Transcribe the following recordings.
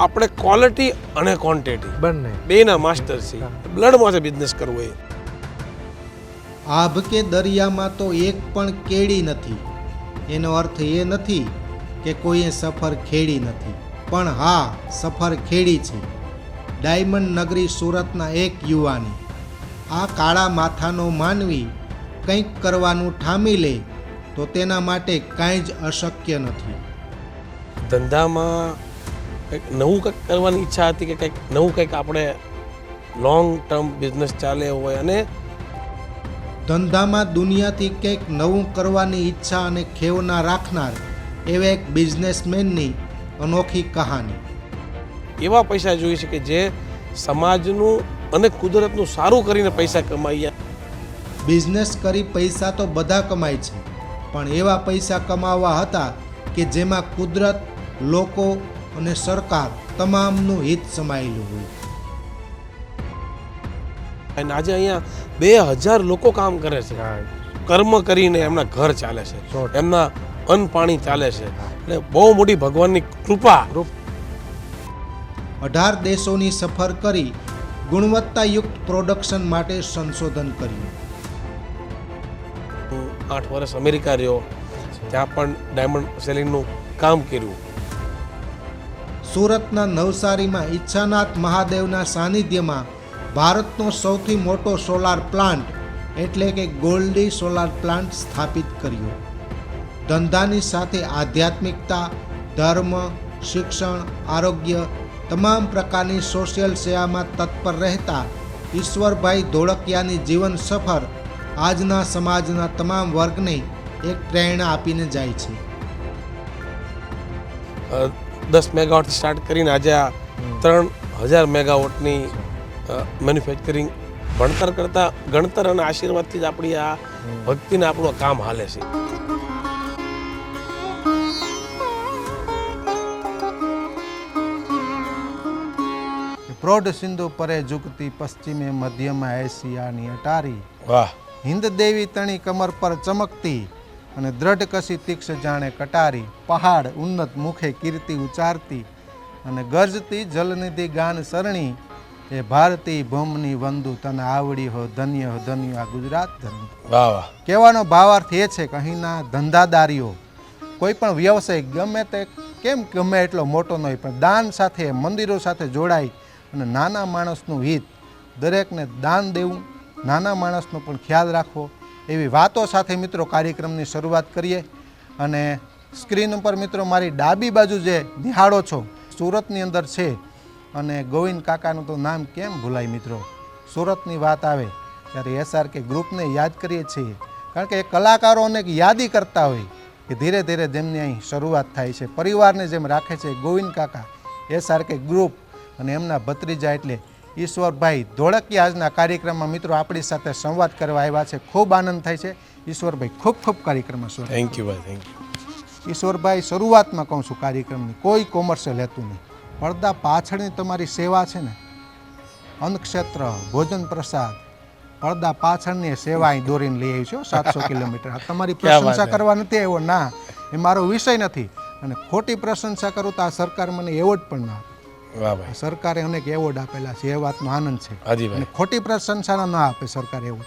આપણે ક્વોલિટી અને ક્વોન્ટિટી બંને. બેના માસ્ટર છીએ. છે બિઝનેસ કરવો એ. આભ કે દરિયામાં તો એક પણ કેડી નથી. એનો અર્થ એ નથી કે કોઈએ સફર ખેડી નથી. પણ હા સફર ખેડી છે. ડાયમંડ નગરી સુરતના એક યુવાની. આ કાળા માથાનો માનવી કંઈક કરવાનું ઠામી લે તો તેના માટે કાંઈ જ અશક્ય નથી. ધંધામાં કંઈક નવું કંઈક કરવાની ઈચ્છા હતી કે કંઈક નવું કંઈક આપણે લોંગ ટર્મ બિઝનેસ ચાલે હોય અને ધંધામાં દુનિયાથી કંઈક નવું કરવાની ઈચ્છા અને ખેવના રાખનાર એવા એક બિઝનેસમેનની અનોખી કહાની. એવા પૈસા જોઈએ છે કે જે સમાજનું અને કુદરતનું સારું કરીને પૈસા કમાઈએ બિઝનેસ કરી પૈસા તો બધા કમાય છે પણ એવા પૈસા કમાવા હતા કે જેમાં કુદરત લોકો અને સરકાર તમામનું હિત સમાયેલું હોય. અને આજે અહીંયા બે હજાર લોકો કામ કરે છે. કર્મ કરીને એમના ઘર ચાલે છે. એમના અન્ન પાણી ચાલે છે. એટલે બહુ મોટી ભગવાનની કૃપા. અઢાર દેશોની સફર કરી ગુણવત્તાયુક્ત પ્રોડક્શન માટે સંશોધન કર્યું. હું આઠ વર્ષ અમેરિકા રહ્યો. ત્યાં પણ ડાયમંડ સેલિંગનું કામ કર્યું. સુરતના નવસારીમાં ઈચ્છાનાથ મહાદેવના સાનિધ્યમાં ભારતનો સૌથી મોટો સોલાર પ્લાન્ટ, એટલે કે ગોલ્ડી સોલાર પ્લાન્ટ સ્થાપિત કર્યો. ધંધાની સાથે આધ્યાત્મિકતા, ધર્મ, શિક્ષણ, આરોગ્ય તમામ પ્રકારની સોશિયલ સેવામાં તત્પર રહેતા ઈશ્વરભાઈ ધોળકિયાની જીવન સફર આજના સમાજના તમામ વર્ગને એક પ્રેરણા આપીને જાય છે. દસ મેગાવોટથી સ્ટાર્ટ કરીને આજે આ ત્રણ હજાર મેગાવોટની મેન્યુફેક્ચરિંગ ભણતર કરતાં ગણતર અને આશીર્વાદથી જ આપણી આ ભક્તિને આપણું કામ હાલે છે. પ્રૌઢ સિંધુ પરે ઝુકતી પશ્ચિમે મધ્યમાં એશિયાની અટારી. વાહ. હિન્દ દેવી તણી કમર પર ચમકતી. અને દ્રઢ કસી તીક્ષ જાણે કટારી પહાડ ઉન્નત મુખે કીર્તિ ઉચારતી અને ગરજતી જલનિધિ ગાન સરણી એ ભારતી ભૂમની વંદુ તને આવડી હો ધન્ય હો ધન્ય આ ગુજરાત ધન્ય વાહ વાહ. કહેવાનો ભાવાર્થ એ છે કે અહીંના ધંધાદારીઓ કોઈ પણ વ્યવસાય ગમે તે કેમ ગમે એટલો મોટો ન હોય પણ દાન સાથે મંદિરો સાથે જોડાઈ અને નાના માણસનું હિત દરેકને દાન દેવું નાના માણસનો પણ ખ્યાલ રાખવો એવી વાતો સાથે મિત્રો કાર્યક્રમની શરૂઆત કરીએ અને સ્ક્રીન ઉપર મિત્રો મારી ડાબી બાજુ જે નિહાળો છો, સુરતની અંદર છે અને ગોવિંદ કાકાનું તો નામ કેમ ભૂલાય મિત્રો? સુરતની વાત આવે ત્યારે એસઆર કે ગ્રુપને યાદ કરીએ છીએ. કારણ કે એ કલાકારોને યાદી કરતા હોય કે ધીરે ધીરે જેમની અહીં શરૂઆત થાય છે. પરિવારને જેમ રાખે છે ગોવિંદ કાકા એસઆર કે ગ્રુપ અને એમના ભત્રીજા એટલે ઈશ્વરભાઈ ધોળકીયા આજના કાર્યક્રમમાં મિત્રો આપણી સાથે સંવાદ કરવા આવ્યા છે. ખૂબ આનંદ થાય છે. ઈશ્વરભાઈ ખૂબ ખૂબ કાર્યક્રમમાં સ્વાગત. થેન્ક યુ ભાઈ થેન્ક યુ ઈશ્વરભાઈ શરૂઆતમાં કહું છું કાર્યક્રમની કોઈ કોમર્શિયલ હેતું નહીં. પડદા પાછળની તમારી સેવા છે ને? અન્નક્ષેત્ર ભોજન પ્રસાદ પડદા પાછળની સેવા અહીં દોરીને લઈ આવી છો સાતસો કિલોમીટર. આ તમારી પ્રશંસા. કરવા નથી આવ્યો? ના એ મારો વિષય નથી. અને ખોટી પ્રશંસા કરું તો આ સરકાર મને એવોર્ડ પણ ના સરકારે અનેક એવોર્ડ આપેલા છે એ વાતનો આનંદ છે. હાજી અને ખોટી પ્રશંસાના ના આપે સરકાર એવું.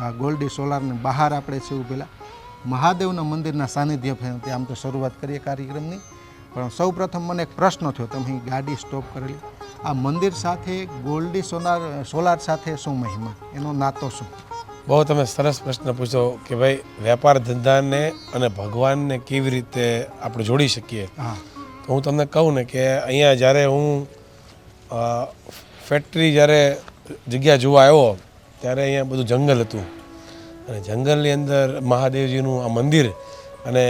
આ ગોલ્ડી સોલારને બહાર આપણે છે પેલા મહાદેવના મંદિરના સાનિધ્ય આમ તો શરૂઆત કરીએ કાર્યક્રમની. પણ સૌ પ્રથમ મને એક પ્રશ્ન થયો તમે ગાડી સ્ટોપ કરેલી. આ મંદિર સાથે ગોલ્ડી સોલાર સોલાર સાથે શું મહિમા? એનો નાતો શું? બહુ તમે સરસ પ્રશ્ન પૂછો કે ભાઈ વેપાર ધંધાને અને ભગવાનને કેવી રીતે આપણે જોડી શકીએ? હા. તો હું તમને કહું ને કે અહીંયા જ્યારે હું ફેક્ટરી જ્યારે જગ્યા જોવા આવ્યો ત્યારે અહીંયા બધું જંગલ હતું. અને જંગલની અંદર મહાદેવજીનું આ મંદિર અને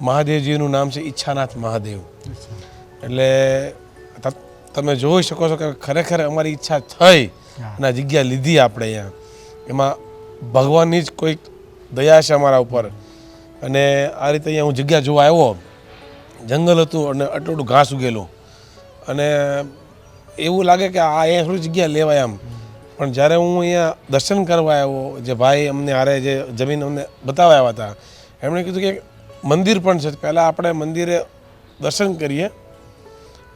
મહાદેવજીનું નામ છે ઈચ્છાનાથ મહાદેવ. એટલે તમે જોઈ શકો છો કે ખરેખર અમારી ઈચ્છા થઈ અને આ જગ્યા લીધી આપણે અહીંયા. એમાં ભગવાનની જ કોઈક દયા છે અમારા ઉપર. અને આ રીતે અહીંયા હું જગ્યા જોવા આવ્યો જંગલ હતું અને બધું ઘાસ ઉગેલું. અને એવું લાગે કે આ અહીંયા થોડી જગ્યા લેવાય આમ. પણ જ્યારે હું અહીંયા દર્શન કરવા આવ્યો, જે ભાઈ અમને હારે જે જમીન અમને બતાવવા આવ્યા હતા, એમણે કીધું કે મંદિર પણ છે, પહેલાં આપણે મંદિરે દર્શન કરીએ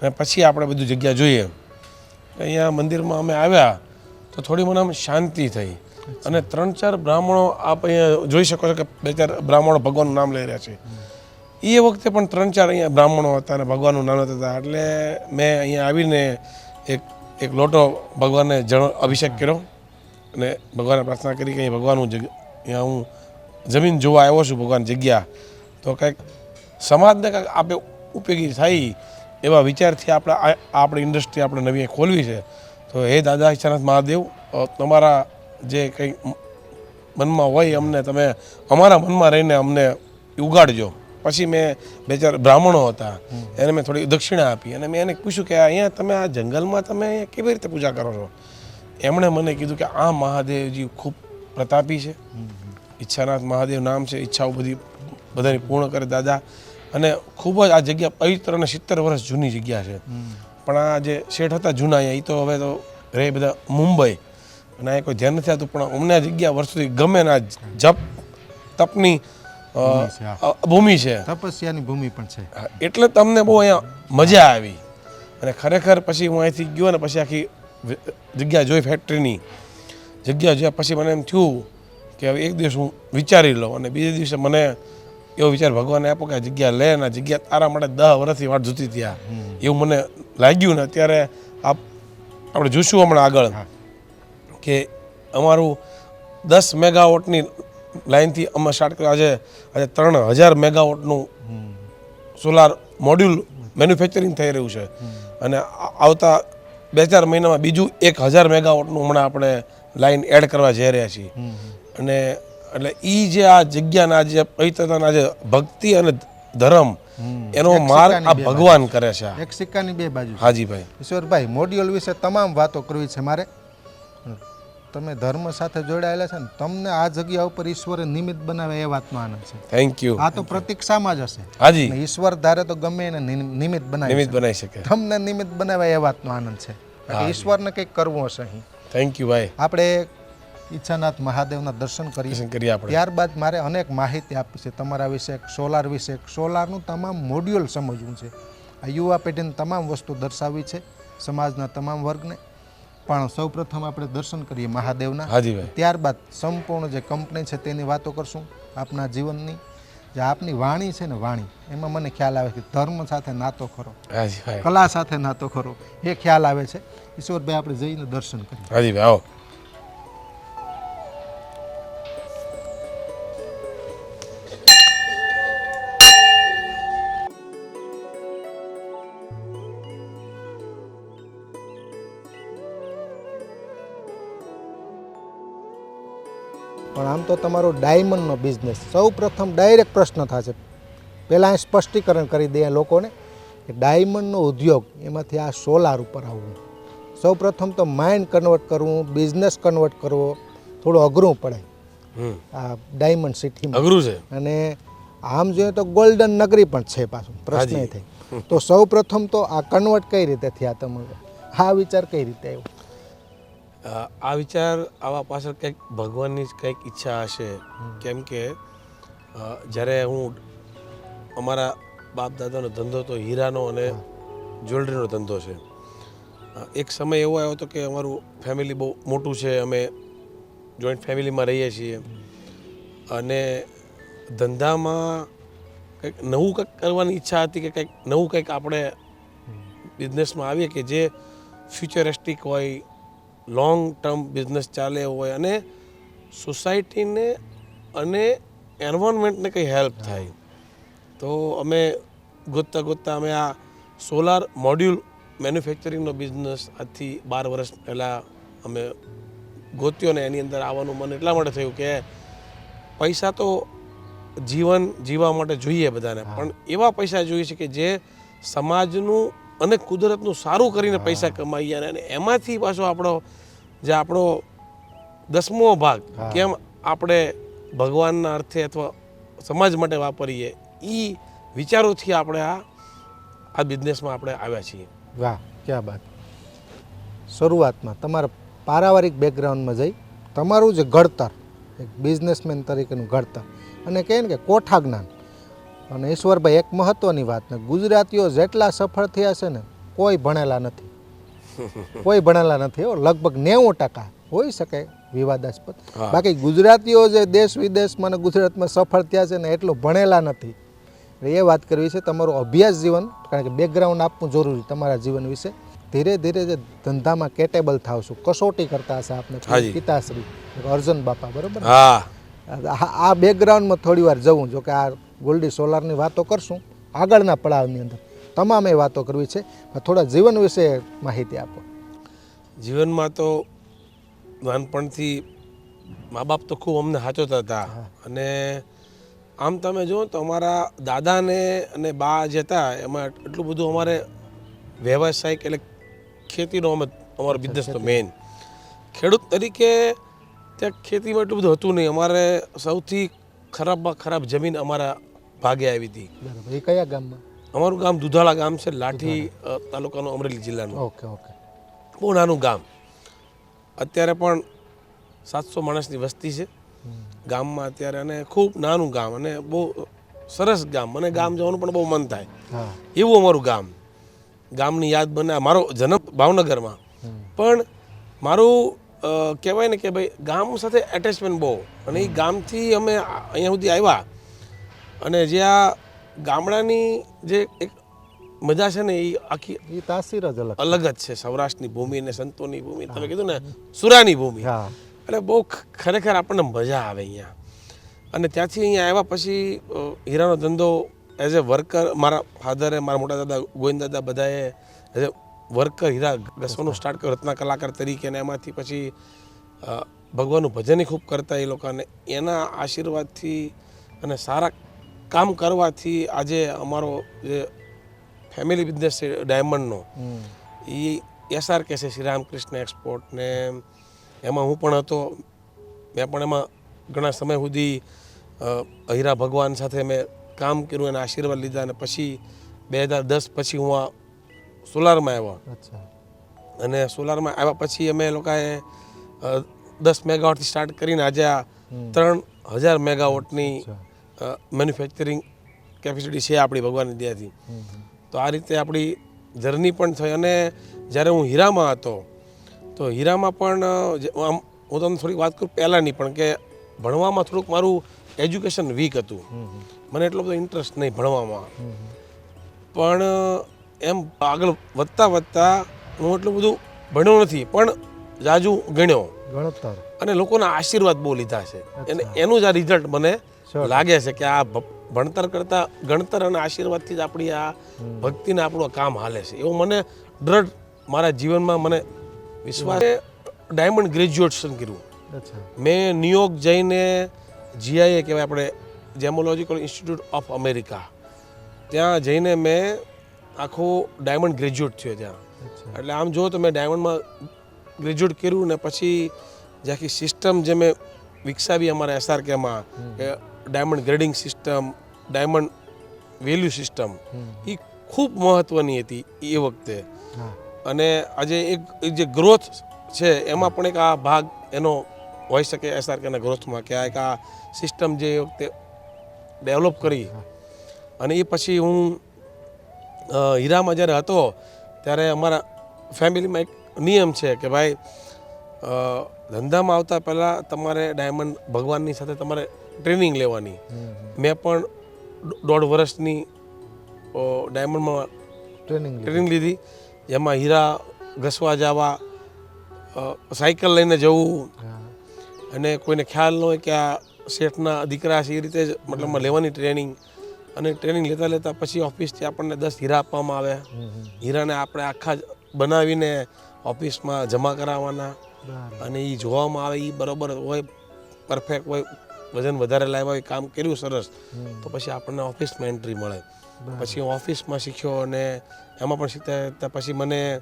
અને પછી આપણે બધું જગ્યા જોઈએ. અહીંયા મંદિરમાં અમે આવ્યા તો થોડી મને આમ શાંતિ થઈ. અને ત્રણ ચાર બ્રાહ્મણો આપ અહીંયા જોઈ શકો છો કે બે ચાર બ્રાહ્મણો ભગવાનનું નામ લઈ રહ્યા છે. એ વખતે પણ ત્રણ ચાર અહીંયા બ્રાહ્મણો હતા અને ભગવાનનું નામ હતા એટલે મેં અહીંયા આવીને એક એક લોટો ભગવાનને જળ અભિષેક કર્યો અને ભગવાનને પ્રાર્થના કરી કે અહીંયા ભગવાનનું હું અહીંયા હું જમીન જોવા આવ્યો છું, ભગવાન જગ્યા. તો કંઈક સમાજને કંઈક આપે ઉપયોગી થાય એવા વિચારથી આપણે આપણી ઇન્ડસ્ટ્રી આપણે નવી ખોલવી છે. તો હે દાદા, ઈચ્છાનાથ મહાદેવ તમારા જે કંઈ મનમાં હોય અમને, તમે અમારા મનમાં રહીને અમને ઉગાડજો. પછી મેં બે ચાર બ્રાહ્મણો હતા, એને મેં થોડી દક્ષિણા આપી અને મેં એને પૂછ્યું કે અહીંયા તમે આ જંગલમાં તમે અહીંયા કેવી રીતે પૂજા કરો છો? એમણે મને કીધું કે આ મહાદેવજી ખૂબ પ્રતાપી છે. ઈચ્છાનાથ મહાદેવ નામ છે, ઈચ્છાઓ બધી બધાની પૂર્ણ કરે દાદા. અને ખૂબ જ આ જગ્યા પવિત્ર અને સિત્તેર વર્ષ જૂની જગ્યા છે. પણ આ જે શેઠ હતા જૂના એ તો હવે તો રહે બધા મુંબઈ. અને અહીંયા કોઈ ધ્યાન નથી આવતું, પણ અમને આ જગ્યા વર્ષોથી ગમે ને આ જપ, તપની ભૂમિ છે, તપસ્યાની ભૂમિ પણ છે. એટલે તમને બહુ અહીંયા મજા આવી. અને ખરેખર પછી હું અહીંથી ગયો ને પછી આખી જગ્યા જોઈ ફેક્ટરીની જગ્યા જોયા પછી મને એમ થયું કે હવે એક દિવસ હું વિચારી લઉં અને બીજે દિવસે મને એવો વિચાર ભગવાને આપ્યો કે આ જગ્યા લે ને જગ્યા તારા માટે દહ વર્ષથી વાટ જોતી ત્યાં. એવું મને લાગ્યું ને અત્યારે આપ આપણે જોઈશું હમણાં આગળ કે અમારું દસ મેગાવોટની લાઇનથી અમે સ્ટાર્ટ કર્યું. આજે આજે ત્રણ હજાર મેગાવોટનું સોલાર મોડ્યુલ મેન્યુફેક્ચરિંગ થઈ રહ્યું છે. અને આવતા બે ચાર મહિનામાં બીજું એક હજાર મેગાવોટનું હમણાં આપણે લાઇન એડ કરવા જઈ રહ્યા છીએ. અને એટલે એ જે આ જગ્યાના જે પવિત્રતાના જે ભક્તિ અને ધર્મ એનો માર્ગ આ ભગવાન કરે છે. એક સિક્કાની બે બાજુ. હાજી ભાઈ. ઈશ્વરભાઈ મોડ્યુલ વિશે તમામ વાતો કરવી છે મારે. તમે ધર્મ સાથે જોડાયેલા છે ને તમને આ જગ્યા ઉપર ઈશ્વરે નિમિત્ત બનાવે એ વાતનો આનંદ છે. થેન્ક યુ આ તો પ્રતીક્ષામાં જ હશે. હાજી. ઈશ્વર ધારે તો ગમે એને નિમિત્ત બનાવી નિમિત્ત બનાવી શકે. તમને નિમિત્ત બનાવે એ વાતનો આનંદ છે. ઈશ્વરને કંઈક કરવું હશે અહીં. થેન્ક યુ ભાઈ. આપણે ઈચ્છાનાથ મહાદેવના દર્શન કરી કરીએ આપણે. ત્યારબાદ મારે અનેક માહિતી આપી છે તમારા વિશે સોલાર વિશે સોલારનું તમામ મોડ્યુલ સમજવું છે. આ યુવા પેઢીને તમામ વસ્તુ દર્શાવી છે. સમાજના તમામ વર્ગને પણ સૌપ્રથમ આપણે દર્શન કરીએ મહાદેવના. ત્યારબાદ સંપૂર્ણ જે કંપની છે તેની વાતો કરશું આપના જીવનની. જે આપની વાણી છે ને વાણી એમાં મને ખ્યાલ આવે કે ધર્મ સાથે નાતો ખરો. કલા સાથે નાતો ખરો. એ ખ્યાલ આવે છે. ઈશ્વરભાઈ આપણે જઈને દર્શન કરીએ. હાજીભાઈ આવો. તો તમારો ડાયમંડનો બિઝનેસ સૌ પ્રથમ ડાયરેક્ટ પ્રશ્ન થશે. પહેલાં અહીં સ્પષ્ટીકરણ કરી દઈએ લોકોને કે ડાયમંડનો ઉદ્યોગ એમાંથી આ સોલાર ઉપર આવવું. સૌ પ્રથમ તો માઇન્ડ કન્વર્ટ કરવું બિઝનેસ કન્વર્ટ કરવો થોડું અઘરું પડે. આ ડાયમંડ સિટીમાં અઘરું છે. અને આમ જોઈએ તો ગોલ્ડન નગરી પણ છે પાછું. પ્રશ્ન થઈ થાય. તો સૌ પ્રથમ તો આ કન્વર્ટ કઈ રીતે થયા તમે આ વિચાર કઈ રીતે આવ્યો? આ વિચાર આવા પાછળ કંઈક ભગવાનની જ કંઈક ઈચ્છા હશે. કેમ કે જ્યારે હું અમારા બાપ દાદાનો ધંધો તો હીરાનો અને જ્વેલરીનો ધંધો છે. એક સમય એવો આવ્યો હતો કે અમારું ફેમિલી બહુ મોટું છે અમે જોઈન્ટ ફેમિલીમાં રહીએ છીએ. અને ધંધામાં કંઈક નવું કંઈક કરવાની ઈચ્છા હતી કે કંઈક નવું કંઈક આપણે બિઝનેસમાં આવીએ કે જે ફ્યુચરિસ્ટિક હોય લોંગ ટર્મ બિઝનેસ ચાલે હોય અને સોસાયટીને અને એન્વાયરમેન્ટને કંઈ હેલ્પ થાય. તો અમે ગોતતા ગોતતા અમે આ સોલાર મોડ્યુલ મેન્યુફેક્ચરિંગનો બિઝનેસ આજથી બાર વર્ષ પહેલાં અમે ગોત્યો ને એની અંદર આવવાનું મન એટલા માટે થયું કે પૈસા તો જીવન જીવવા માટે જોઈએ બધાને. પણ એવા પૈસા જોઈએ છે કે જે સમાજનું અને કુદરતનું સારું કરીને પૈસા કમાઈએ અને એમાંથી પાછો આપણો જે આપણો દસમો ભાગ કેમ આપણે ભગવાનના અર્થે અથવા સમાજ માટે વાપરીએ એ વિચારોથી આપણે આ આ બિઝનેસમાં આપણે આવ્યા છીએ. વાહ ક્યાં બાત. શરૂઆતમાં તમારા પારિવારિક બેકગ્રાઉન્ડમાં જઈ તમારું જે ઘડતર એક બિઝનેસમેન તરીકેનું ઘડતર. અને કહે ને કે કોઠા જ્ઞાન અને ઈશ્વરભાઈ એક મહત્ત્વની વાત ને ગુજરાતીઓ જેટલા સફળ થયા છે ને કોઈ ભણેલા નથી. કોઈ ભણેલા નથી લગભગ નેવું ટકા હોઈ શકે વિવાદાસ્પદ. બાકી ગુજરાતીઓ જે દેશ વિદેશમાં અને ગુજરાતમાં સફળ થયા છે ને એટલું ભણેલા નથી. એટલે એ વાત કરવી છે તમારું અભ્યાસ જીવન કારણ કે બેકગ્રાઉન્ડ આપવું જરૂરી તમારા જીવન વિશે. ધીરે ધીરે જે ધંધામાં કેટેબલ થાવ છું કસોટી કરતા હશે આપણે. પિતાશ્રી અર્જુન બાપા બરોબર? આ બેકગ્રાઉન્ડમાં થોડી વાર જવું જો કે આ ગોલ્ડી સોલારની વાતો કરશું આગળના પડાવની અંદર. તમામે વાતો કરવી છે. થોડા જીવન વિશે માહિતી આપો. જીવનમાં તો નાનપણથી મા બાપ તો ખૂબ અમને સાચવતા હતા. અને આમ તમે જુઓ તો અમારા દાદાને અને બા જે હતા એમાં એટલું બધું અમારે વ્યવસાયિક એટલે ખેતીનો અમે અમારો બિઝનેસ તો મેઇન ખેડૂત તરીકે ત્યાં ખેતીમાં એટલું બધું હતું નહીં. અમારે સૌથી ખરાબમાં ખરાબ જમીન અમારા ભાગે આવી હતી. બરાબર. એ કયા ગામમાં? અમારું ગામ દુધાળા ગામ છે લાઠી તાલુકાનું અમરેલી જિલ્લાનું. Okay okay. બહુ નાનું ગામ. અત્યારે પણ સાતસો માણસની વસ્તી છે. ગામમાં અત્યારે અને ખૂબ નાનું ગામ અને બહુ સરસ ગામ. મને ગામ જવાનું પણ બહુ મન થાય. એવું અમારું ગામ. ગામની યાદ બને. મારો જન્મ ભાવનગરમાં. પણ મારું કહેવાય ને કે ભાઈ ગામ સાથે એટેચમેન્ટ બહુ. અને એ ગામથી અમે અહીંયા સુધી આવ્યા. અને જે આ ગામડાની જે એક મજા છે ને એ આખી એ તાસીર જ અલગ અલગ જ છે. સૌરાષ્ટ્રની ભૂમિ ને સંતોની ભૂમિ. તમે કીધું ને સુરાની ભૂમિ. હા. એટલે બહુ ખરેખર આપણને મજા આવે અહીંયા. અને ત્યાંથી અહીંયા આવ્યા પછી હીરાનો ધંધો એઝ એ વર્કર મારા ફાધરે મારા મોટા દાદા ગોવિંદ દાદા બધાએ એઝ એ વર્કર હીરા ઘસવાનું સ્ટાર્ટ કર્યું રત્ના કલાકાર તરીકે અને એમાંથી પછી ભગવાનનું ભજન ખૂબ કરતા એ લોકોને. એના આશીર્વાદથી અને સારા કામ કરવાથી આજે અમારો જે ફેમિલી બિઝનેસ છે ડાયમંડનો એ એસઆર કે છે શ્રી રામકૃષ્ણ એક્સપોર્ટ ને એમાં હું પણ હતો. મેં પણ એમાં ઘણા સમય સુધી હીરા ભગવાન સાથે મેં કામ કર્યું અને આશીર્વાદ લીધા અને પછી બે હજાર દસ પછી હું આ સોલારમાં આવ્યો. અચ્છા. અને સોલારમાં આવ્યા પછી અમે લોકોએ દસ મેગાવોટથી સ્ટાર્ટ કરીને આજે આ ત્રણ હજાર મેગાવોટની મેન્યુફેક્ચરિંગ કેપેસિટી છે આપણી ભગવાનની દયાથી. તો આ રીતે આપણી જર્ની પણ થઈ અને જ્યારે હું હીરામાં હતો તો હીરામાં પણ આમ હું તમને થોડીક વાત કરું પહેલાંની પણ કે ભણવામાં થોડુંક મારું એજ્યુકેશન વીક હતું. મને એટલો બધો ઇન્ટરેસ્ટ નહીં ભણવામાં. પણ એમ આગળ વધતા વધતા હું એટલું બધું ભણ્યો નથી પણ જાજુ ગણ્યો. અને લોકોના આશીર્વાદ બહુ લીધા છે. અને એનું જ આ રિઝલ્ટ મને લાગે છે કે આ ભણતર કરતાં ગણતર અને આશીર્વાદથી જ આપણી આ ભક્તિને આપણું કામ હાલે છે. એવું મને દ્રઢ મારા જીવનમાં મને વિશ્વાસ. ડાયમંડ ગ્રેજ્યુએશન કર્યું. મેં ન્યુયોર્ક જઈને જીઆઈએ કહેવાય આપણે જેમોલોજીકલ ઇન્સ્ટિટ્યૂટ ઓફ અમેરિકા. ત્યાં જઈને મેં આખું ડાયમંડ ગ્રેજ્યુએટ થયો ત્યાં. એટલે આમ જો તો મેં ડાયમંડમાં ગ્રેજ્યુએટ કર્યું ને પછી જે આખી સિસ્ટમ જે મેં વિકસાવી અમારા એસઆરકેમાં કે diamond grading system diamond value system એ ખૂબ મહત્ત્વની હતી એ વખતે. અને આજે એક એક જે ગ્રોથ છે એમાં પણ એક આ ભાગ એનો હોઈ શકે એસઆરકેના ગ્રોથમાં કે આ એક આ સિસ્ટમ જે એ વખતે ડેવલપ કરી. અને એ પછી હું હીરામાં જ્યારે હતો ત્યારે અમારા ફેમિલીમાં એક નિયમ છે કે ભાઈ ધંધામાં આવતા પહેલાં તમારે ડાયમંડ ભગવાનની સાથે તમારે ટ્રેનિંગ લેવાની. મેં પણ દોઢ વર્ષની ડાયમંડમાં ટ્રેનિંગ ટ્રેનિંગ લીધી. જેમાં હીરા ઘસવા જવા સાયકલ લઈને જવું. અને કોઈને ખ્યાલ ન હોય કે આ શેઠના દીકરા છે એ રીતે જ મતલબમાં લેવાની ટ્રેનિંગ. અને ટ્રેનિંગ લેતા લેતા પછી ઓફિસથી આપણને દસ હીરા આપવામાં આવે. હીરાને આપણે આખા જ બનાવીને ઓફિસમાં જમા કરાવવાના. અને એ જોવામાં આવે એ બરાબર હોય પરફેક્ટ હોય વજન વધારે લાવ્યા હોય કામ કર્યું સરસ તો પછી આપણને ઓફિસમાં એન્ટ્રી મળે. પછી હું ઓફિસમાં શીખ્યો અને એમાં પણ શીખતા શીખતા પછી મને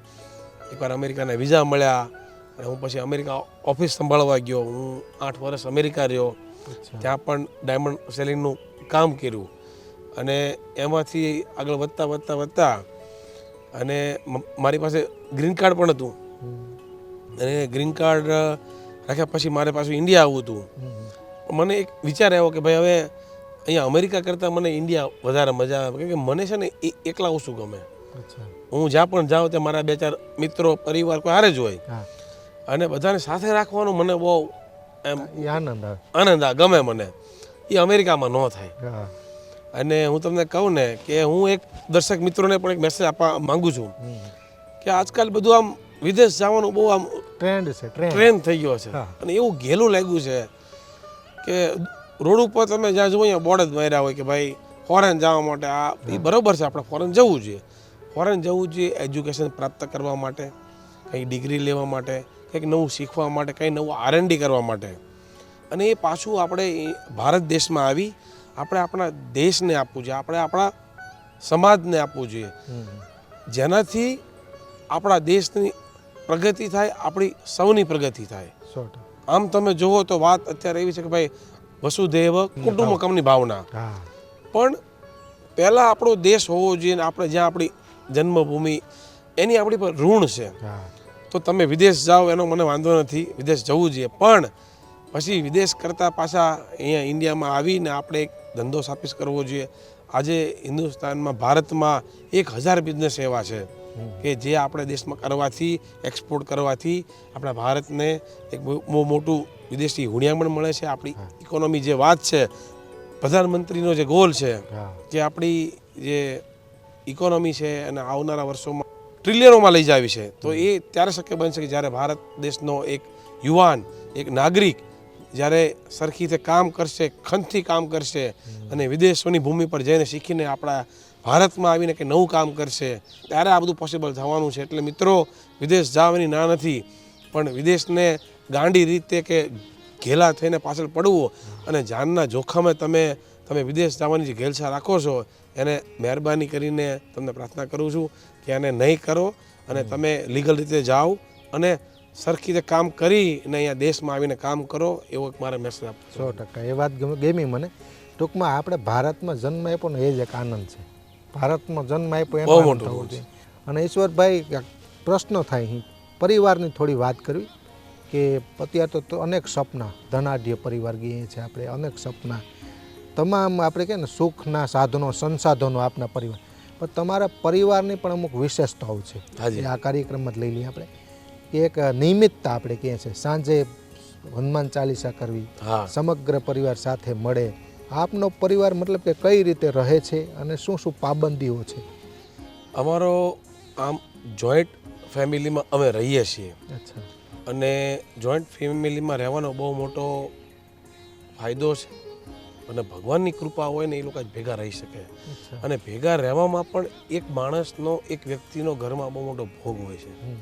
એકવાર અમેરિકાના વિઝા મળ્યા અને હું પછી અમેરિકા ઓફિસ સંભાળવા ગયો. હું આઠ વર્ષ અમેરિકા રહ્યો. ત્યાં પણ ડાયમંડ સેલિંગનું કામ કર્યું. અને એમાંથી આગળ વધતા વધતા વધતા અને મારી પાસે ગ્રીન કાર્ડ પણ હતું. અને ગ્રીન કાર્ડ રાખ્યા પછી મારે પાછું ઇન્ડિયા આવવું હતું. મને એક વિચાર આવ્યો કે ભાઈ હવે અહીંયા અમેરિકા કરતાં મને ઇન્ડિયા વધારે મજા આવે. કેમ કે મને છે ને એ એકલા ઓછું ગમે. હું જ્યાં પણ જાઉં ત્યાં મારા બે ચાર મિત્રો પરિવાર કોઈ હારે જ હોય. અને બધાને સાથે રાખવાનું મને બહુ એમ આનંદ આનંદ આ ગમે મને. એ અમેરિકામાં ન થાય. હા. અને હું તમને કહું ને કે હું એક દર્શક મિત્રોને પણ એક મેસેજ આપવા માંગુ છું કે આજકાલ બધું આમ વિદેશ જવાનું બહુ આમ ટ્રેન્ડ છે ટ્રેન્ડ થઈ ગયો છે. અને એવું ઘેલું લાગ્યું છે. કે રોડ ઉપર તમે જ્યાં જુઓ અહીંયા બોર્ડ જ માર્યા હોય કે ભાઈ ફોરેન જવા માટે. આ એ બરોબર છે આપણે ફોરેન જવું જોઈએ. ફોરેન જવું જોઈએ એજ્યુકેશન પ્રાપ્ત કરવા માટે કંઈ ડિગ્રી લેવા માટે કંઈક નવું શીખવા માટે કંઈ નવું આરએનડી કરવા માટે. અને એ પાછું આપણે ભારત દેશમાં આવી આપણે આપણા દેશને આપવું જોઈએ આપણે આપણા સમાજને આપવું જોઈએ. જેનાથી આપણા દેશની પ્રગતિ થાય આપણી સૌની પ્રગતિ થાય. સો આમ તમે જુઓ તો વાત અત્યારે એવી છે કે ભાઈ વસુદેવ કુટુંબકમની ભાવના. પણ પહેલાં આપણો દેશ હોવો જોઈએ ને આપણે જ્યાં આપણી જન્મભૂમિ એની આપણી પર ઋણ છે. તો તમે વિદેશ જાઓ એનો મને વાંધો નથી વિદેશ જવું જોઈએ. પણ પછી વિદેશ કરતાં પાછા અહીંયા ઇન્ડિયામાં આવીને આપણે એક ધંધો સ્થાપિત કરવો જોઈએ. આજે હિન્દુસ્તાનમાં ભારતમાં એક હજાર બિઝનેસ એવા છે. કે જે આપણે દેશમાં કરવાથી એક્સપોર્ટ કરવાથી આપણા ભારતને એક બહુ મોટું વિદેશી હુણિયામણ મળે છે. આપણી ઇકોનોમી જે વાત છે પ્રધાનમંત્રીનો જે ગોલ છે જે કે આપણી જે ઇકોનોમી છે અને આવનારા વર્ષોમાં ટ્રિલિયનોમાં લઈ જાવી છે. તો એ ત્યારે શક્ય બનશે કે જ્યારે ભારત દેશનો એક યુવાન એક નાગરિક જ્યારે સરખી રીતે કામ કરશે ખંતથી કામ કરશે અને વિદેશોની ભૂમિ પર જઈને શીખીને આપણા ભારતમાં આવીને કે નવું કામ કરશે ત્યારે આ બધું પોસિબલ થવાનું છે. એટલે મિત્રો વિદેશ જવાની ના નથી પણ વિદેશને ગાંડી રીતે કે ઘેલા થઈને પાછળ પડવું અને જાનના જોખમે તમે તમે વિદેશ જવાની જે ઘેલછા રાખો છો એને મહેરબાની કરીને તમને પ્રાર્થના કરું છું કે એને નહીં કરો અને તમે લીગલ રીતે જાઓ અને સરખી રીતે કામ કરી અને અહીંયા દેશમાં આવીને કામ કરો એવો એક મારે મેસેજ આપો સો ટકા. એ વાત ગમે ગમી મને. ટૂંકમાં આપણે ભારતમાં જન્મ આપ્યો ને એ જ એક આનંદ છે. ભારતમાં જન્મ આપ્યો એમ આનંદ થવો. જોઈએ. અને ઈશ્વરભાઈ પ્રશ્ન થાય અહીં પરિવારની થોડી વાત કરવી કે અત્યારે તો- અનેક સપના ધનાઢ્ય પરિવાર ગઈએ છે આપણે અનેક સપના. તમામ આપણે કહે ને સુખના સાધનો સંસાધનો આપના પરિવાર. પણ તમારા પરિવારની પણ અમુક વિશેષતાઓ છે. આ કાર્યક્રમમાં જ લઈ લઈએ આપણે. કે એક નિયમિતતા આપણે કહે છે. સાંજે હનુમાન ચાલીસા કરવી. સમગ્ર પરિવાર સાથે મળે. આપનો પરિવાર મતલબ કે કઈ રીતે રહે છે અને શું શું પાબંદીઓ છે? અમારો આમ જોઈન્ટ ફેમિલીમાં અમે રહીએ છીએ. અચ્છા. અને જોઈન્ટ ફેમિલીમાં રહેવાનો બહુ મોટો ફાયદો છે. અને ભગવાનની કૃપા હોય ને એ લોકો ભેગા રહી શકે. અને ભેગા રહેવામાં પણ એક માણસનો એક વ્યક્તિનો ઘરમાં બહુ મોટો ભોગ હોય છે.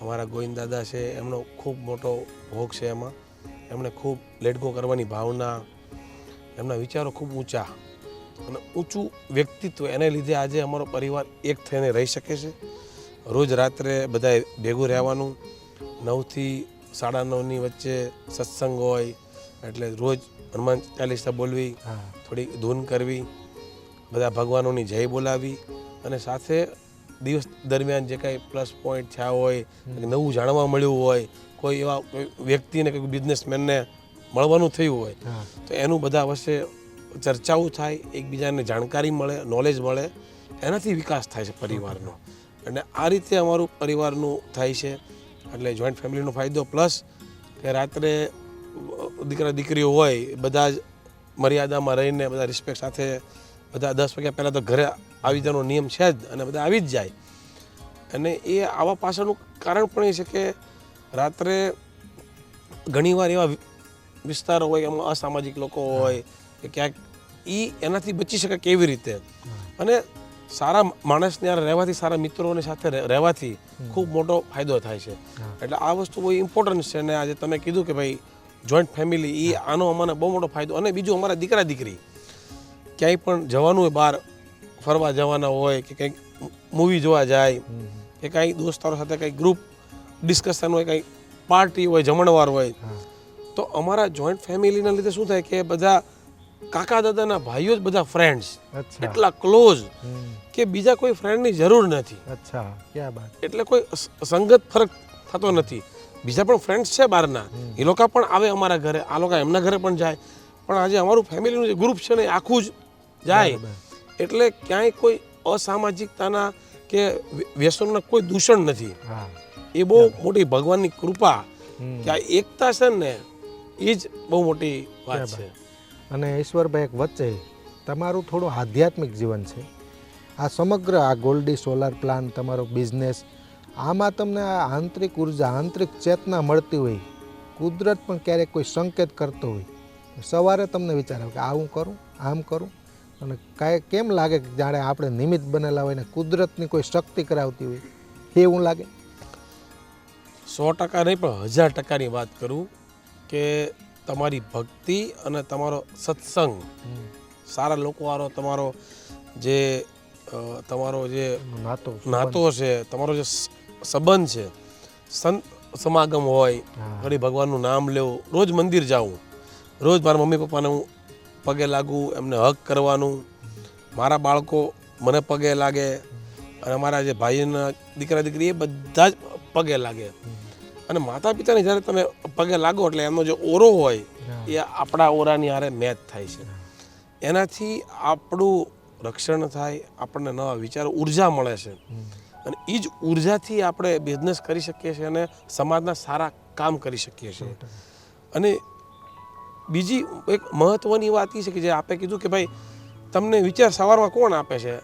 અમારા ગોવિંદ દાદા છે એમનો ખૂબ મોટો ભોગ છે એમાં. એમણે ખૂબ લેટગો કરવાની ભાવના એમના વિચારો ખૂબ ઊંચા અને ઊંચું વ્યક્તિત્વ એને લીધે આજે અમારો પરિવાર એક થઈને રહી શકે છે. રોજ રાત્રે બધાએ ભેગું રહેવાનું. નવથી સાડા નવની વચ્ચે સત્સંગ હોય એટલે રોજ હનુમાન ચાલીસા બોલવી હા. થોડી ધૂન કરવી બધા ભગવાનોની જય બોલાવી અને સાથે દિવસ દરમિયાન જે કાંઈ પ્લસ પોઈન્ટ થયા હોય નવું જાણવા મળ્યું હોય કોઈ એવા વ્યક્તિને કોઈ બિઝનેસમેનને મળવાનું થયું હોય તો એનું બધા વચ્ચે ચર્ચાઓ થાય એકબીજાને જાણકારી મળે નોલેજ મળે એનાથી વિકાસ થાય છે પરિવારનો. અને આ રીતે અમારું પરિવારનું થાય છે એટલે જોઈન્ટ ફેમિલીનો ફાયદો પ્લસ કે રાત્રે દીકરા દીકરીઓ હોય બધા જ મર્યાદામાં રહીને બધા રિસ્પેક્ટ સાથે બધા દસ વાગ્યા પહેલાં તો ઘરે આવી જવાનો નિયમ છે જ અને બધા આવી જ જાય. અને એ આવા પાછળનું કારણ પણ એ છે કે રાત્રે ઘણીવાર એવા વિસ્તારો હોય એમાં અસામાજિક લોકો હોય કે ક્યાંક એ એનાથી બચી શકે કેવી રીતે? અને સારા માણસને યાર રહેવાથી સારા મિત્રોની સાથે રહેવાથી ખૂબ મોટો ફાયદો થાય છે. એટલે આ વસ્તુ બહુ ઇમ્પોર્ટન્ટ છે અને આજે તમે કીધું કે ભાઈ જોઈન્ટ ફેમિલી એ આનો અમને બહુ મોટો ફાયદો અને બીજું અમારા દીકરા દીકરી ક્યાંય પણ જવાનું હોય બહાર ફરવા જવાના હોય કે કંઈક મૂવી જોવા જાય કે કાંઈ દોસ્તારો સાથે કંઈક ગ્રુપ ડિસ્કશન હોય કંઈક પાર્ટી હોય જમણવાર હોય તો અમારા જોઈન્ટ ફેમિલીના લીધે શું થાય કે બધા કાકા દાદાના ભાઈઓ જ બધા ફ્રેન્ડ્સ એટલા ક્લોઝ કે બીજા કોઈ ફ્રેન્ડની જરૂર નથી. અચ્છા ક્યાં બાત. એટલે કોઈ સંગત ફરક થતો નથી. બીજા પણ ફ્રેન્ડ્સ છે બહારના. એ લોકો પણ આવે અમારા ઘરે આ લોકો એમના ઘરે પણ જાય. પણ આજે અમારું ફેમિલીનું જે ગ્રુપ છે ને આખું જ જાય. એટલે ક્યાંય કોઈ અસામાજિકતાના કે વ્યસનોના કોઈ દૂષણ નથી. એ બહુ મોટી ભગવાનની કૃપા કે આ એકતા છે ને એ જ બહુ મોટી વાત છે. અને ઈશ્વરભાઈ એક વચ્ચે તમારું થોડું આધ્યાત્મિક જીવન છે. આ સમગ્ર આ ગોલ્ડી સોલાર પ્લાન તમારો બિઝનેસ આમાં તમને આ આંતરિક ઊર્જા આંતરિક ચેતના મળતી હોય કુદરત પણ ક્યારેક કોઈ સંકેત કરતો હોય સવારે તમને વિચાર આવે કે આવું કરું આમ કરું અને કાંઈ કેમ લાગે કે જાણે આપણે નિમિત્ત બનેલા હોય ને કુદરતની કોઈ શક્તિ કરાવતી હોય એવું લાગે? સો ટકા નહીં પણ હજાર ટકાની વાત કરું. કે તમારી ભક્તિ અને તમારો સત્સંગ સારા લોકો વાળો તમારો જે તમારો જે નાતો નાતો છે તમારો જે સંબંધ છે સંત સમાગમ હોય. ઘડી ભગવાનનું નામ લેવું રોજ મંદિર જાઉં રોજ મારા મમ્મી પપ્પાને હું પગે લાગું એમને હક કરવાનું. મારા બાળકો મને પગે લાગે. અને મારા જે ભાઈના દીકરા દીકરી એ બધા જ પગે લાગે. અને માતા પિતાને જ્યારે તમે પગે લાગો એટલે એમનો જે ઓરો હોય એ આપણા ઓરાની હારે મેચ થાય છે. એનાથી આપણું રક્ષણ થાય આપણને નવા વિચારો ઊર્જા મળે છે. અને એ જ ઉર્જાથી આપણે બિઝનેસ કરી શકીએ છીએ અને સમાજના સારા કામ કરી શકીએ છીએ. અને બીજી એક મહત્વની વાત એ છે કે જે આપે કીધું કે ભાઈ તમને વિચાર સવારમાં કોણ આપે છે?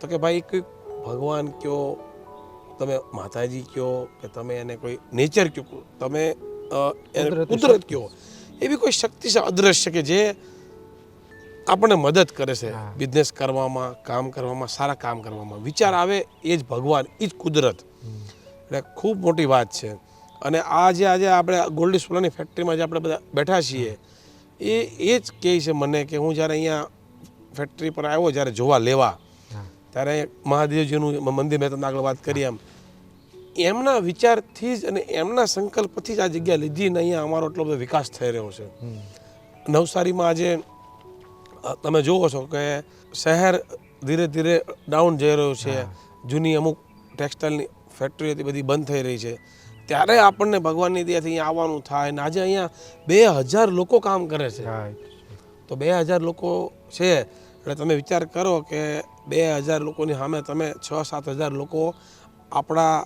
તો કે ભાઈ કંઈક ભગવાન કયો તમે માતાજી કયો કે તમે એને કોઈ નેચર કયો તમે એને કુદરત કયો એવી કોઈ શક્તિ છે અદ્રશ્ય કે જે આપણને મદદ કરે છે બિઝનેસ કરવામાં કામ કરવામાં સારા કામ કરવામાં. વિચાર આવે એ જ ભગવાન એ જ કુદરત. એટલે ખૂબ મોટી વાત છે. અને આ જે આજે આપણે ગોલ્ડી સોલાની ફેક્ટરીમાં જે આપણે બધા બેઠા છીએ એ એ જ કહે છે મને કે હું જ્યારે અહીંયા ફેક્ટરી પર આવ્યો જ્યારે જોવા લેવા ત્યારે મહાદેવજીનું મંદિર મેં તમને આગળ વાત કરી એમ. એમના વિચારથી જ અને એમના સંકલ્પથી જ આ જગ્યા લીધી અને અહીંયા અમારો એટલો બધો વિકાસ થઈ રહ્યો છે. નવસારીમાં આજે તમે જુઓ છો કે શહેર ધીરે ધીરે ડાઉન જઈ રહ્યું છે. જૂની અમુક ટેક્સટાઇલની ફેક્ટરી હતી બધી બંધ થઈ રહી છે. ત્યારે આપણને ભગવાનની દયાથી અહીંયા આવવાનું થાય ને આજે અહીંયા બે હજાર લોકો કામ કરે છે. તો બે હજાર લોકો છે. એટલે તમે વિચાર કરો કે બે હજાર લોકોની સામે તમે છ સાત હજાર લોકો આપણા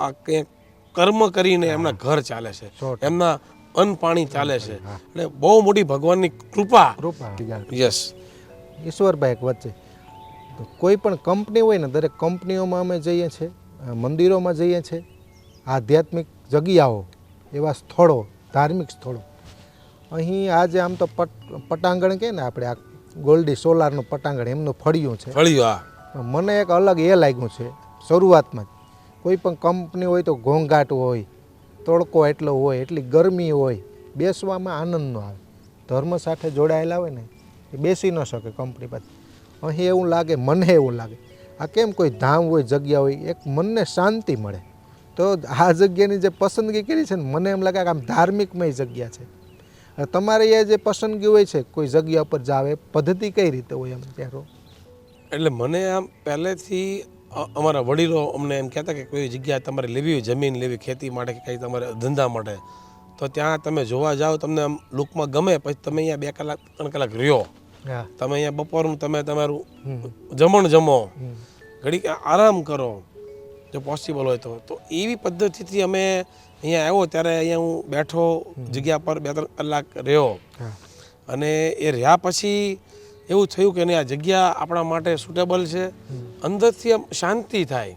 આ કંઈક કર્મ કરીને એમના ઘર ચાલે છે. એમના અન્ન પાણી ચાલે છે. એટલે બહુ મોટી ભગવાનની કૃપા. કૃપા યસ ઈશ્વરભાઈ એક વચ્ચે તો કોઈ પણ કંપની હોય ને દરેક કંપનીઓમાં અમે જઈએ છીએ મંદિરોમાં જઈએ છીએ આધ્યાત્મિક જગ્યાઓ એવા સ્થળો ધાર્મિક સ્થળો. અહીં આજે આમ તો પટ પટાંગણ કહે ને આપણે આ ગોલ્ડી સોલારનું પટાંગણ એમનું ફળિયું છે. ફળિયું હા. મને એક અલગ એ લાગ્યું છે શરૂઆતમાં જ. કોઈ પણ કંપની હોય તો ઘોંઘાટ હોય, તડકો એટલો હોય, એટલી ગરમી હોય, બેસવામાં આનંદ ન આવે. ધર્મ સાથે જોડાયેલા હોય ને, એ બેસી ન શકે કંપની પાસે. અહીં એવું લાગે, મને એવું લાગે. આ કેમ કોઈ ધામ હોય, જગ્યા હોય, એક મનને શાંતિ મળે. તો આ જગ્યાની જે પસંદગી કરી છે ને, મને એમ લાગે કે આમ ધાર્મિકમય જગ્યા છે. તમારે એ જે પસંદગી હોય છે, કોઈ જગ્યા પર જાવે પદ્ધતિ કઈ રીતે હોય એમ ત્યારે એટલે મને આમ પહેલેથી અમારા વડીલો અમને એમ કહેતા કે કોઈ જગ્યા તમારે લેવી હોય જમીન લેવી ખેતી માટે કે કંઈ તમારે ધંધા માટે તો ત્યાં તમે જોવા જાઓ તમને આમ લુકમાં ગમે પછી તમે અહીંયા બે કલાક ત્રણ કલાક રહ્યો. તમે અહીંયા બપોરનું તમે તમારું જમણ જમો. ઘડીક આરામ કરો જો પોસિબલ હોય તો. તો એવી પદ્ધતિથી અમે અહીંયા આવ્યો ત્યારે અહીંયા હું બેઠો જગ્યા પર બે ત્રણ કલાક રહ્યો. અને એ રહ્યા પછી એવું થયું કે નહીં આ જગ્યા આપણા માટે સુટેબલ છે. અંદરથી આમ શાંતિ થાય.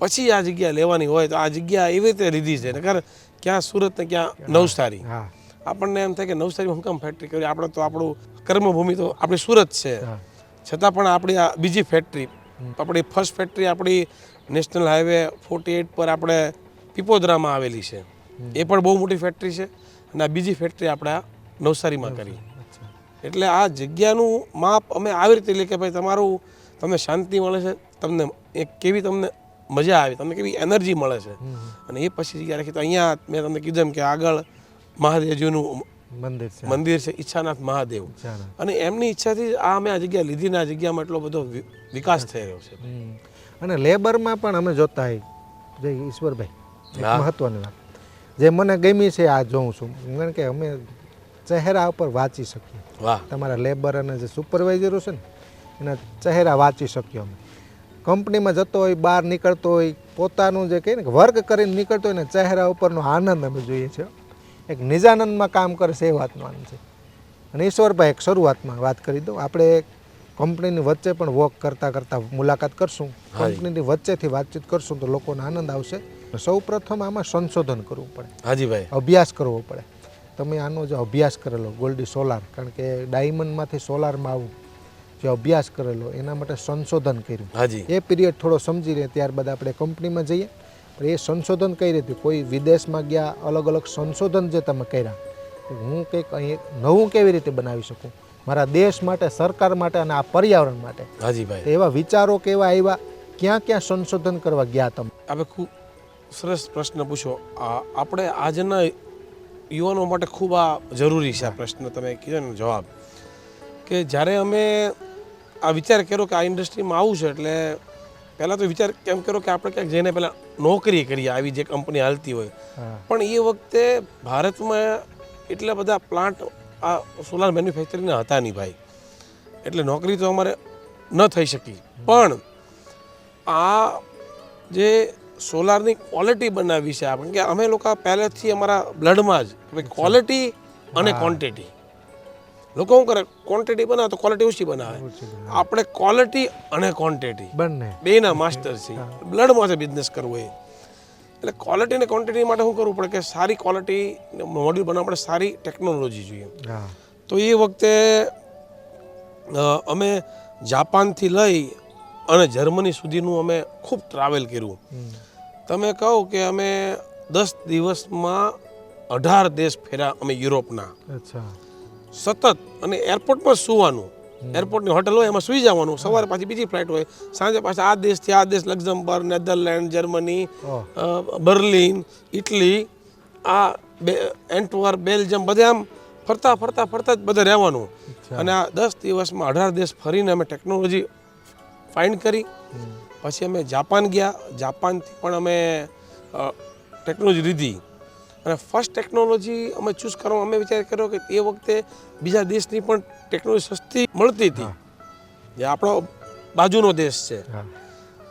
પછી આ જગ્યા લેવાની હોય તો આ જગ્યા એવી રીતે લીધી છે. નકર ક્યાં સુરત ને ક્યાં નવસારી. આપણને એમ થાય કે નવસારીમાં હું કામ ફેક્ટરી કરી આપણે તો આપણું કર્મભૂમિ તો આપણી સુરત છે. છતાં પણ આપણી આ બીજી ફેક્ટરી આપણી ફર્સ્ટ ફેક્ટરી આપણી નેશનલ હાઈવે ફોર્ટી એઇટ પર આપણે પીપોદરામાં આવેલી છે. એ પણ બહુ મોટી ફેક્ટરી છે અને આ બીજી ફેક્ટરી આપણે નવસારીમાં કરી. એટલે આ જગ્યાનું માપ અમે આવી રીતે લઈએ કે ભાઈ તમારું તમને શાંતિ મળે છે તમને એક કેવી તમને મજા આવે તમને કેવી એનર્જી મળે છે. અને એ પછી જગ્યા રાખી તો અહીંયા મેં તમને કીધું એમ કે આગળ મહાદેવજીનું મંદિર છે. મંદિર છે ઈચ્છાનાથ મહાદેવ. અને એમની ઈચ્છાથી આ અમે આ જગ્યા લીધી ને આ જગ્યામાં એટલો બધો વિકાસ થઈ રહ્યો છે. અને લેબરમાં પણ અમે જોતા હોય જે ઈશ્વરભાઈ. મહત્વની વાત. જે મને ગમી છે આ જોઉં છું. કારણ કે અમે ચહેરા ઉપર વાંચી શકીએ. વાહ. તમારા લેબર અને જે સુપરવાઇઝરો છે ને એના ચહેરા વાંચી શકીએ અમે. કંપનીમાં જતો હોય બહાર નીકળતો હોય પોતાનું જે કહે ને વર્ક કરીને નીકળતો હોય ને ચહેરા ઉપરનો આનંદ અમે જોઈએ છીએ. એક નિજાનંદમાં કામ કરે છે એ વાતનો આનંદ છે. અને ઈશ્વરભાઈ એક શરૂઆતમાં વાત કરી દઉં. આપણે કંપનીની વચ્ચે પણ વોક કરતાં કરતાં મુલાકાત કરશું. કંપનીની વચ્ચેથી વાતચીત કરશું તો લોકોને આનંદ આવશે. સૌ પ્રથમ આમાં સંશોધન કરવું પડે. હાજી ભાઈ. અભ્યાસ કરવો પડે. તમે આનો જે અભ્યાસ કરેલો ગોલ્ડી સોલાર કારણ કે ડાયમંડમાંથી સોલારમાં આવું જે અભ્યાસ કરેલો એના માટે સંશોધન કર્યું. હાજી. એ પીરિયડ થોડો સમજી લે ત્યારબાદ આપણે કંપનીમાં જઈએ. પણ એ સંશોધન કઈ રીતે કોઈ વિદેશમાં ગયા અલગ અલગ સંશોધન જે તમે કર્યા હું કંઈક અહીં નવું કેવી રીતે બનાવી શકું? મારા દેશ માટે સરકાર માટે અને આ પર્યાવરણ માટે. હાજી ભાઈ. એવા વિચારો કેવા આવ્યા? ક્યાં ક્યાં સંશોધન કરવા ગયા તમે? આપણે ખૂબ સરસ પ્રશ્ન પૂછો. આપણે આજના યુવાનો માટે ખૂબ આ જરૂરી છે આ પ્રશ્ન તમે કીધો ને જવાબ. કે જ્યારે અમે આ વિચાર કર્યો કે આ ઇન્ડસ્ટ્રીમાં આવું છે એટલે પહેલાં તો વિચાર કેમ કર્યો કે આપણે ક્યાંક જઈને પહેલાં નોકરી કરીએ આવી જે કંપની હાલતી હોય. પણ એ વખતે ભારતમાં એટલા બધા પ્લાન્ટ આ સોલાર મેન્યુફેક્ચરિંગના હતા નહીં ભાઈ. એટલે નોકરી તો અમારે ન થઈ શકી. પણ આ જે સોલારની ક્વોલિટી બનાવી છે આપણે. કે અમે લોકો પહેલેથી અમારા બ્લડમાં જ ક્વોલિટી અને ક્વોન્ટિટી. લોકો શું કરે? ક્વોન્ટિટી બનાવે તો ક્વોલિટી ઓછી બનાવે. આપણે ક્વોલિટી અને ક્વોન્ટિટી. બંને. બેના માસ્ટર છે બ્લડમાં છે બિઝનેસ કરવો એ. એટલે ક્વોલિટી અને ક્વોન્ટિટી માટે શું કરવું પડે? કે સારી ક્વોલિટી મોડ્યુલ બનાવવા માટે સારી ટેકનોલોજી જોઈએ. તો એ વખતે અમે જાપાનથી લઈ અને જર્મની સુધીનું અમે ખૂબ ટ્રાવેલ કર્યું. તમે કહો કે અમે દસ દિવસમાં અઢાર દેશ ફેર્યા અમે યુરોપના. અચ્છા. સતત અને એરપોર્ટમાં સુવાનું. એરપોર્ટની હોટલ હોય એમાં સુઈ જવાનું. સવારે પાછી બીજી ફ્લાઇટ હોય. સાંજે પાછા આ દેશથી આ દેશ Luxembourg Netherlands Germany Berlin Italy આ બે એન્ટવર બેલ્જિયમ બધે આમ ફરતા ફરતા ફરતા જ બધે રહેવાનું. અને આ દસ દિવસમાં અઢાર દેશ ફરીને અમે ટેકનોલોજી ફાઇન્ડ કરી. પછી અમે જાપાન ગયા. જાપાનથી પણ અમે ટેકનોલોજી લીધી. અને ફર્સ્ટ ટેકનોલોજી અમે ચૂઝ કરવા અમે વિચાર કર્યો કે એ વખતે બીજા દેશની પણ ટેકનોલોજી સસ્તી મળતી હતી. જે આપણો બાજુનો દેશ છે.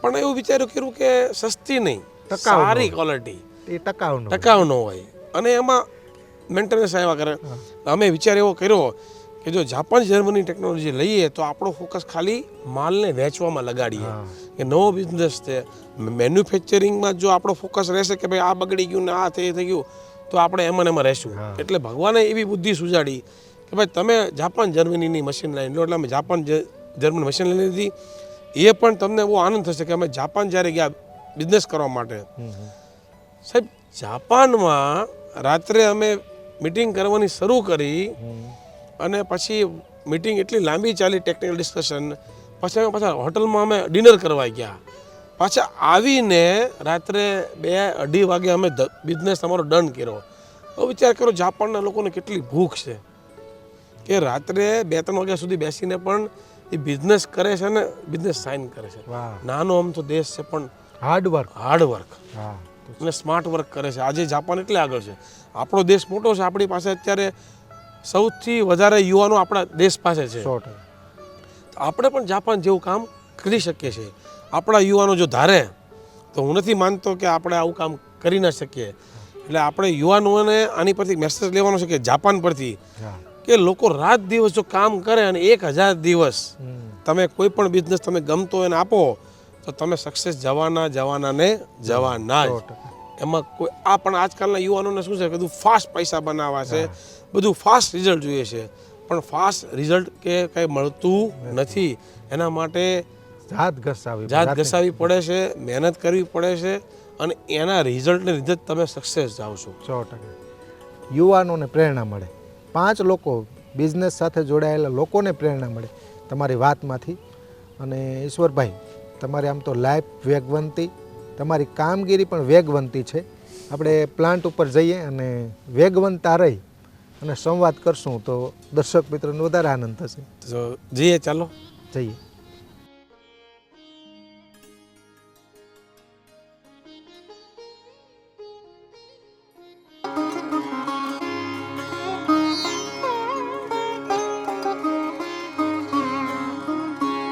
પણ એવું વિચાર્યું કર્યું કે સસ્તી નહીં ટકાઉ સારી ક્વોલિટી એ ટકાઉનો ટકાઉ ન હોય. અને એમાં મેન્ટેનન્સ આવ્યા કરે. અમે વિચાર એવો કર્યો કે જો જાપાન જર્મની ટેકનોલોજી લઈએ તો આપણો ફોકસ ખાલી માલને વેચવામાં લગાડીએ. કે નવો બિઝનેસ છે. મેન્યુફેક્ચરિંગમાં જો આપણો ફોકસ રહેશે કે ભાઈ આ બગડી ગયું ને આ થઈ થઈ ગયું તો આપણે એમાં એમાં રહેશું. એટલે ભગવાને એવી બુદ્ધિ સુજાડી કે ભાઈ તમે જાપાન જર્મનીની મશીન લઈને લો એટલે અમે જાપાન જર્મની મશીન લઈ લીધી. એ પણ તમને બહુ આનંદ થશે કે અમે જાપાન જ્યારે ગયા બિઝનેસ કરવા માટે. સાહેબ જાપાનમાં રાત્રે અમે મિટિંગ કરવાની શરૂ કરી અને પછી મિટિંગ એટલી લાંબી ચાલી ટેકનિકલ ડિસ્કશન પછી અમે પાછા હોટલમાં અમે ડિનર કરવા ગયા. પાછા આવીને રાત્રે બે અઢી વાગે અમે બિઝનેસ અમારો ડન કર્યો. હવે વિચાર કરો જાપાનના લોકોને કેટલી ભૂખ છે. કે રાત્રે બે ત્રણ વાગ્યા સુધી બેસીને પણ એ બિઝનેસ કરે છે ને બિઝનેસ સાઇન કરે છે. નાનો આમ તો દેશ છે પણ હાર્ડ વર્ક હાર્ડ વર્ક હા અને સ્માર્ટ વર્ક કરે છે. આજે જાપાન એટલે આગળ છે. આપણો દેશ મોટો છે. આપણી પાસે અત્યારે સૌથી વધારે યુવાનો આપણા દેશ પાસે છે. આપણે પણ જાપાન જેવું કામ કરી શકીએ છીએ. આપણા યુવાનો જો ધારે તો હું નથી માનતો કે આપણે આવું કામ કરી ના શકીએ. એટલે આપણે યુવાનોને આની પરથી મેસેજ લેવાનો છે કે જાપાન પરથી કે લોકો રાત દિવસ જો કામ કરે અને એક હજાર દિવસ તમે કોઈ પણ બિઝનેસ તમે ગમતો એને આપો તો તમે સક્સેસ જવાના જવાના ને જવાના જ એમાં કોઈ આ પણ આજકાલના યુવાનોને શું છે બધું ફાસ્ટ પૈસા બનાવવા છે બધું ફાસ્ટ રિઝલ્ટ જોઈએ છે. પણ ફાસ્ટ રિઝલ્ટ કે કંઈ મળતું નથી. એના માટે જાત ઘસાવી જાત ઘસાવી પડે છે મહેનત કરવી પડે છે અને એના રિઝલ્ટને લીધે જ તમે સક્સેસ જાઓ છો. સો ટકા. યુવાનોને પ્રેરણા મળે. પાંચ લોકો બિઝનેસ સાથે જોડાયેલા લોકોને પ્રેરણા મળે તમારી વાતમાંથી. અને ઈશ્વરભાઈ તમારી આમ તો લાઈફ વેગવંતી તમારી કામગીરી પણ વેગવંતી છે. આપણે પ્લાન્ટ ઉપર જઈએ અને વેગવંતા રહી અને સંવાદ કરશું તો દર્શક મિત્રોને વધારે આનંદ થશે. તો જઈએ ચાલો. જઈએ.